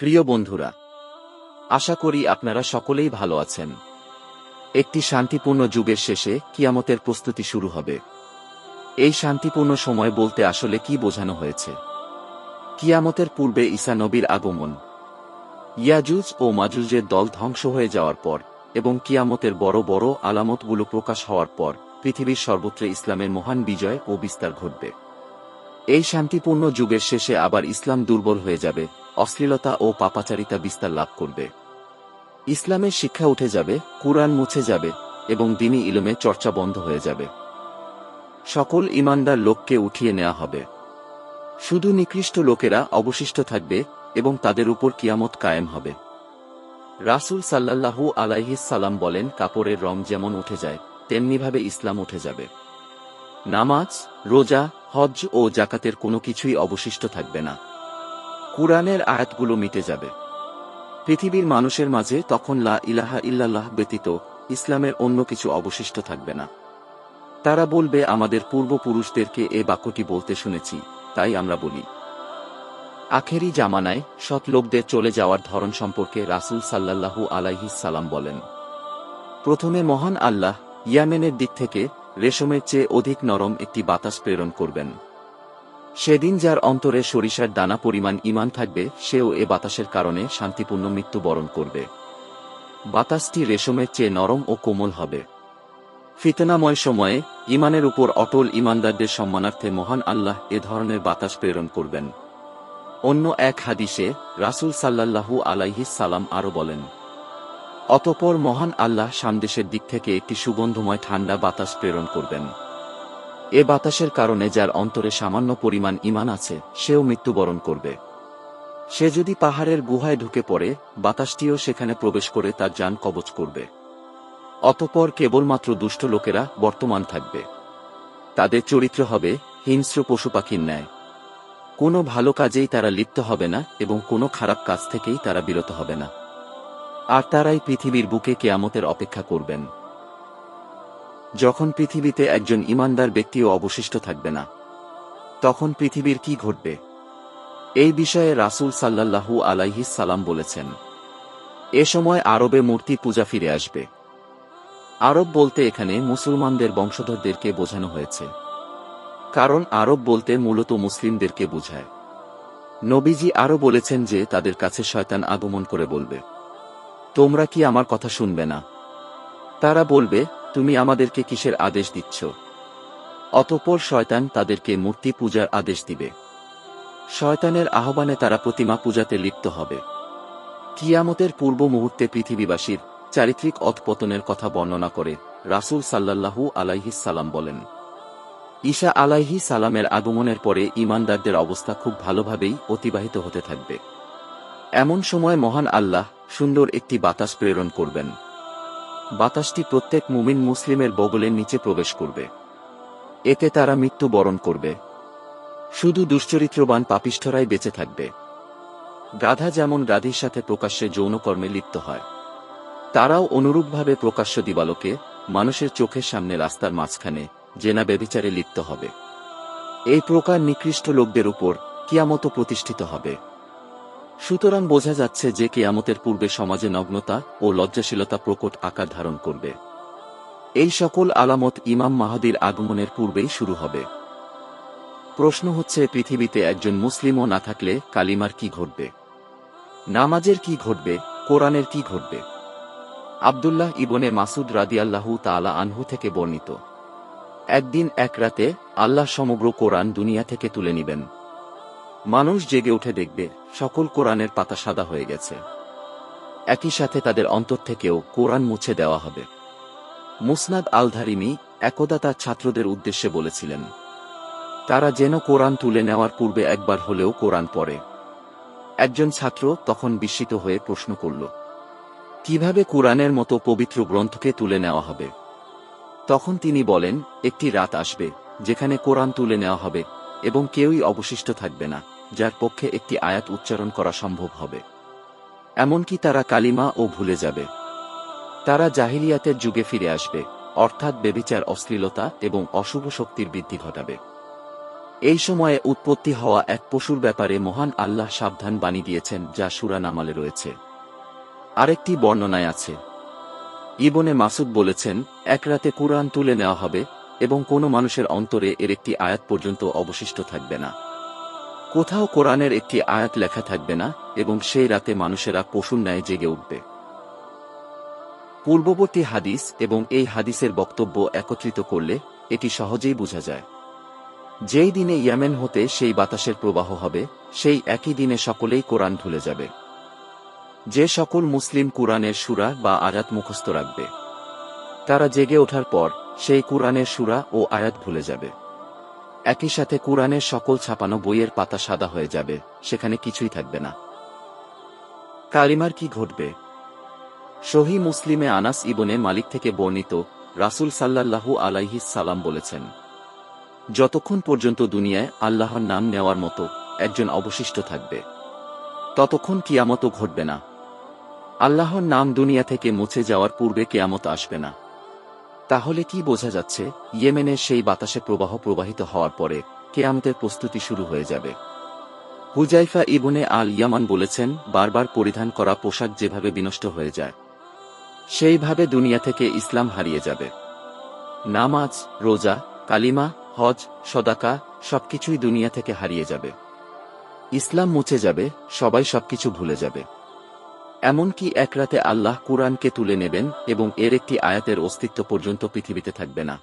প্রিয় বন্ধুরা, আশা করি আপনারা সকলেই ভালো আছেন। একটি শান্তিপূর্ণ যুগের শেষে কিয়ামতের প্রস্তুতি শুরু হবে। এই শান্তিপূর্ণ সময় বলতে আসলে কি বোঝানো হয়েছে? কিয়ামতের পূর্বে ঈসা নবীর আগমন। ইয়াজুজ ও মাজুজের দল ধ্বংস হয়ে যাওয়ার পর এবং কিয়ামতের বড় বড় আলামতগুলো প্রকাশ হওয়ার পর পৃথিবীর সর্বত্র ইসলামের মহান বিজয় ও বিস্তার ঘটবে। এই শান্তিপূর্ণ যুগের শেষে আবার ইসলাম দুর্বল হয়ে যাবে, অশ্লীলতা ও পাপাচারিতা বিস্তার লাভ করবে। ইসলামের শিক্ষা উঠে যাবে, কুরআন মুছে যাবে এবং দিনী ইলমে চর্চা বন্ধ হয়ে যাবে। সকল ইমানদার লোককে উঠিয়ে নেওয়া হবে। শুধু নিকৃষ্ট লোকেরা অবশিষ্ট থাকবে এবং তাদের উপর কিয়ামত কায়েম হবে। রাসূল আলাইহিস সালাম বলেন, কাপড়ের রং যেমন উঠে যায়, তেমনিভাবে ইসলাম উঠে যাবে। নামাজ, রোজা হজ ও জাকাতের কোনো কিছুই অবশিষ্ট থাকবে না। কুরআনের আয়াতগুলো মিটে যাবে। পৃথিবীর মানুষের মাঝে তখন লা ইলাহা ইল্লাল্লাহ ব্যতীত ইসলামের অন্য কিছু অবশিষ্ট থাকবে না। তারা বলবে, আমাদের পূর্বপুরুষদেরকে এ বাক্যটি বলতে শুনেছি, তাই আমরা বলি। আখেরি জামানায় সৎ লোকদের চলে যাওয়ার ধরন সম্পর্কে রাসূল সাল্লাল্লাহু আলাইহিস সালাম বলেন। প্রথমে মহান আল্লাহ ইয়ামেনের দিক থেকে রেশমের চেয়ে অধিক নরম একটি বাতাস প্রেরণ করবেন। সেদিন যার অন্তরে সরিষার দানা পরিমাণ ইমান থাকবে, সেও এ বাতাসের কারণে শান্তিপূর্ণ মৃত্যুবরণ করবে। বাতাসটি রেশমের চেয়ে নরম ও কোমল হবে। ফিতনাময় সময়ে ইমানের উপর অটল ইমানদারদের সম্মানার্থে মহান আল্লাহ এ ধরনের বাতাস প্রেরণ করবেন। অন্য এক হাদিসে রাসূল সাল্লাল্লাহু আলাইহিস সালাম আরও বলেন অতপর মহান আল্লাহ সামদেশের দিক থেকে একটি সুগন্ধময় ঠান্ডা বাতাস প্রেরণ করবেন। এ বাতাসের কারণে যার অন্তরে সামান্য পরিমাণ ইমান আছে, সেও মৃত্যুবরণ করবে। সে যদি পাহাড়ের গুহায় ঢুকে পড়ে, বাতাসটিও সেখানে প্রবেশ করে তার যান কবচ করবে। অতপর কেবলমাত্র দুষ্ট লোকেরা বর্তমান থাকবে। তাদের চরিত্র হবে হিংস্র পশু পাখির ন্যায়। কোনো ভালো কাজেই তারা লিপ্ত হবে না এবং কোনো খারাপ কাজ থেকেই তারা বিরত হবে না। আর তারাই পৃথিবীর বুকে কেয়ামতের অপেক্ষা করবেন। যখন পৃথিবীতে একজন ইমানদার ব্যক্তিও অবশিষ্ট থাকবে না, তখন পৃথিবীর কি ঘটবে? এই বিষয়ে রাসূল সাল্লাল্লাহু আলাইহিস সালাম বলেছেন, এ সময় আরবে মূর্তি পূজা ফিরে আসবে। আরব বলতে এখানে মুসলমানদের বংশধরদেরকে বোঝানো হয়েছে। কারণ আরব বলতে মূলত মুসলিমদেরকে বোঝায়। নবীজি আরও বলেছেন যে তাদের কাছে শয়তান আগমন করে বলবে। তোমরা কি আমার কথা শুনবে না? তারা বলবে, তুমি আমাদেরকে কিসের আদেশ দিচ্ছ? অতপর শয়তান তাদেরকে মূর্তি পূজার আদেশ দিবে। শয়তানের আহ্বানে তারা প্রতিমা পূজাতে লিপ্ত হবে। কিয়ামতের পূর্ব মুহূর্তে পৃথিবীবাসীর চারিত্রিক অধপতনের কথা বর্ণনা করে রাসূল সাল্লাল্লাহু আলাইহিস সালাম বলেন, ঈশা আলাইহি সালামের আগমনের পরে ইমানদারদের অবস্থা খুব ভালোভাবেই অতিবাহিত হতে থাকবে। এমন সময় মহান আল্লাহ সুন্দর একটি বাতাস প্রেরণ করবেন। বাতাসটি প্রত্যেক মুমিন মুসলিমের বগলের নিচে প্রবেশ করবে। এতে তারা মৃত্যুবরণ করবে। শুধু দুশ্চরিত্রবান পাপিষ্ঠরাই বেঁচে থাকবে। গাধা যেমন গাধীর সাথে প্রকাশ্যে যৌনকর্মে লিপ্ত হয়, তারাও অনুরূপভাবে প্রকাশ্য দিবালোকে মানুষের চোখের সামনে রাস্তার মাঝখানে জেনা ব্যবিচারে লিপ্ত হবে। এই প্রকার নিকৃষ্ট লোকদের উপর কিয়ামত প্রতিষ্ঠিত হবে। সুতরাং বোঝা যাচ্ছে যে কেয়ামতের পূর্বে সমাজে নগ্নতা ও লজ্জাশীলতা প্রকট আকার ধারণ করবে। এই সকল আলামত ইমাম মাহাদির আগমনের পূর্বেই শুরু হবে। প্রশ্ন হচ্ছে, পৃথিবীতে একজন মুসলিমও না থাকলে কালিমার কি ঘটবে? নামাজের কি ঘটবে? কোরআনের কি ঘটবে? আবদুল্লাহ ইবনে মাসুদ রাদিয়াল্লাহু তালা আনহু থেকে বর্ণিত, একদিন এক রাতে আল্লাহ সমগ্র কোরআন দুনিয়া থেকে তুলে নিবেন। মানুষ জেগে উঠে দেখবে সকল কোরআনের পাতা সাদা হয়ে গেছে। একই সাথে তাদের অন্তর থেকেও কোরআন মুছে দেওয়া হবে। মুসনাদ আল ধারিমি একদা তার ছাত্রদের উদ্দেশ্যে বলেছিলেন, তারা যেন কোরআন তুলে নেওয়ার পূর্বে একবার হলেও কোরআন পড়ে। একজন ছাত্র তখন বিস্মিত হয়ে প্রশ্ন করল, কীভাবে কোরআনের মতো পবিত্র গ্রন্থকে তুলে নেওয়া হবে? তখন তিনি বলেন, একটি রাত আসবে, যেখানে কোরআন তুলে নেওয়া হবে এবং কেউই অবশিষ্ট থাকবে না। যার পক্ষে একটি আয়াত উচ্চারণ করা সম্ভব হবে। এমনকি তারা কালিমা ও ভুলে যাবে। তারা জাহিলিয়াতের যুগে ফিরে আসবে, অর্থাৎ বেবিচার অশ্লীলতা এবং অশুভ শক্তির বৃদ্ধি ঘটাবে। এই সময়ে উৎপত্তি হওয়া এক পশুর ব্যাপারে মহান আল্লাহ সাবধান বাণী দিয়েছেন যা সুরা নামালে রয়েছে। আরেকটি বর্ণনায় আছে। ইবনে মাসুদ বলেছেন, এক রাতে কুরআন তুলে নেওয়া হবে এবং কোনো মানুষের অন্তরে এর একটি আয়াত পর্যন্ত অবশিষ্ট থাকবে না। কোথাও কোরআনের একটি আয়াত লেখা থাকবে না এবং সেই রাতে মানুষেরা পশুর ন্যায় জেগে উঠবে। পূর্ববর্তী হাদিস এবং এই হাদিসের বক্তব্য একত্রিত করলে এটি সহজেই বোঝা যায়। যেই দিনে ইয়ামেন হতে সেই বাতাসের প্রবাহ হবে, সেই একই দিনে সকলেই কোরআন ভুলে যাবে। যে সকল মুসলিম কুরআনের সুরা বা আয়াত মুখস্থ রাখবে, তারা জেগে ওঠার পর সেই কুরআনের সুরা ও আয়াত ভুলে যাবে। একই সাথে কুরআনের সকল ছাপানো বইয়ের পাতা সাদা হয়ে যাবে, সেখানে কিছুই থাকবে না। কালিমার কি ঘটবে? সহি মুসলিমে আনাস ইবনে মালিক থেকে বর্ণিত রাসূল সাল্লাল্লাহু আলাইহিস সালাম বলেছেন, যতক্ষণ পর্যন্ত দুনিয়ায় আল্লাহর নাম নেওয়ার মতো একজন অবশিষ্ট থাকবে, ততক্ষণ কিয়ামতও ঘটবে না। আল্লাহর নাম দুনিয়া থেকে মুছে যাওয়ার পূর্বে কেয়ামত আসবে না। তাহলে কি বোঝা যাচ্ছে, ইয়েমেনের সেই বাতাসে প্রবাহ প্রবাহিত হওয়ার পরে কেয়ামতের প্রস্তুতি শুরু হয়ে যাবে। হুজাইফা ইবনে আল ইয়ামান বলেছেন, বারবার পরিধান করা পোশাক যেভাবে বিনষ্ট হয়ে যায়, সেইভাবে দুনিয়া থেকে ইসলাম হারিয়ে যাবে। নামাজ, রোজা, কালিমা, হজ, সদাকা সবকিছুই দুনিয়া থেকে হারিয়ে যাবে। ইসলাম মুছে যাবে, সবাই সবকিছু ভুলে যাবে। এমনকি এক রাতে আল্লাহ কুরআনকে তুলে নেবেন এবং এর একটি আয়াতের অস্তিত্ব পর্যন্ত পৃথিবীতে থাকবে না।